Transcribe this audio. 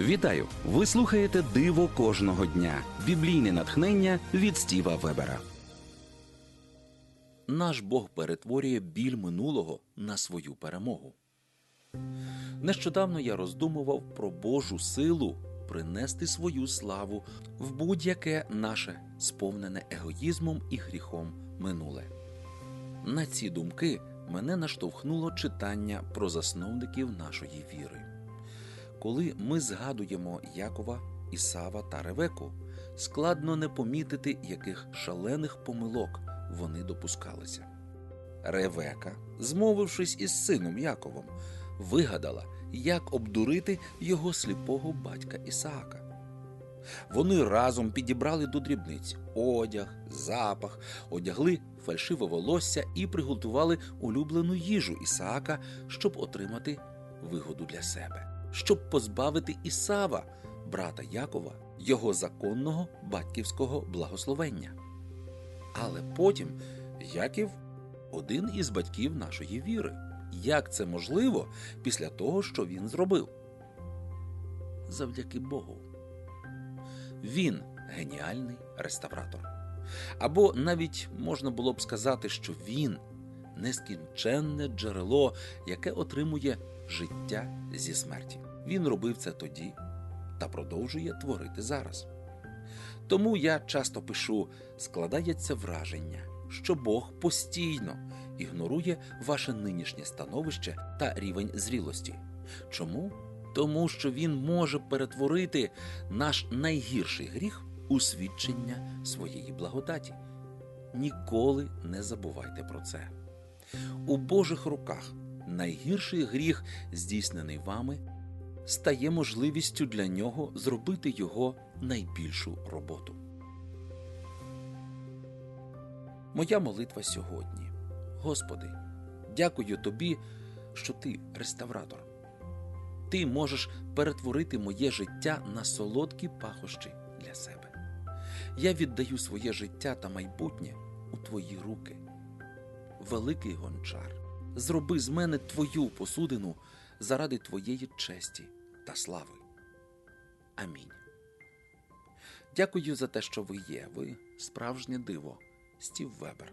Вітаю! Ви слухаєте Диво кожного дня. Біблійне натхнення від Стіва Вебера. Наш Бог перетворює біль минулого на свою перемогу. Нещодавно я роздумував про Божу силу принести свою славу в будь-яке наше сповнене егоїзмом і гріхом минуле. На ці думки мене наштовхнуло читання про засновників нашої віри. Коли ми згадуємо Якова, Ісава та Ревеку, складно не помітити, яких шалених помилок вони допускалися. Ревека, змовившись із сином Яковом, вигадала, як обдурити його сліпого батька Ісаака. Вони разом підібрали до дрібниць одяг, запах, одягли фальшиве волосся і приготували улюблену їжу Ісаака, щоб отримати вигоду для себе, щоб позбавити Ісава, брата Якова, його законного батьківського благословення. Але потім Яків один із батьків нашої віри. Як це можливо після того, що він зробив? Завдяки Богу. Він геніальний реставратор. Або навіть можна було б сказати, що він нескінченне джерело, яке отримує життя зі смерті. Він робив це тоді та продовжує творити зараз. Тому я часто пишу: складається враження, що Бог постійно ігнорує ваше нинішнє становище та рівень зрілості. Чому? Тому що він може перетворити наш найгірший гріх у свідчення своєї благодаті. Ніколи не забувайте про це. У Божих руках найгірший гріх, здійснений вами, стає можливістю для нього зробити його найбільшу роботу. Моя молитва сьогодні. Господи, дякую Тобі, що Ти реставратор. Ти можеш перетворити моє життя на солодкі пахощі для себе. Я віддаю своє життя та майбутнє у Твої руки. Великий гончар, зроби з мене Твою посудину заради Твоєї честі та слави. Амінь. Дякую за те, що ви є. Ви справжнє диво. Стів Вебер.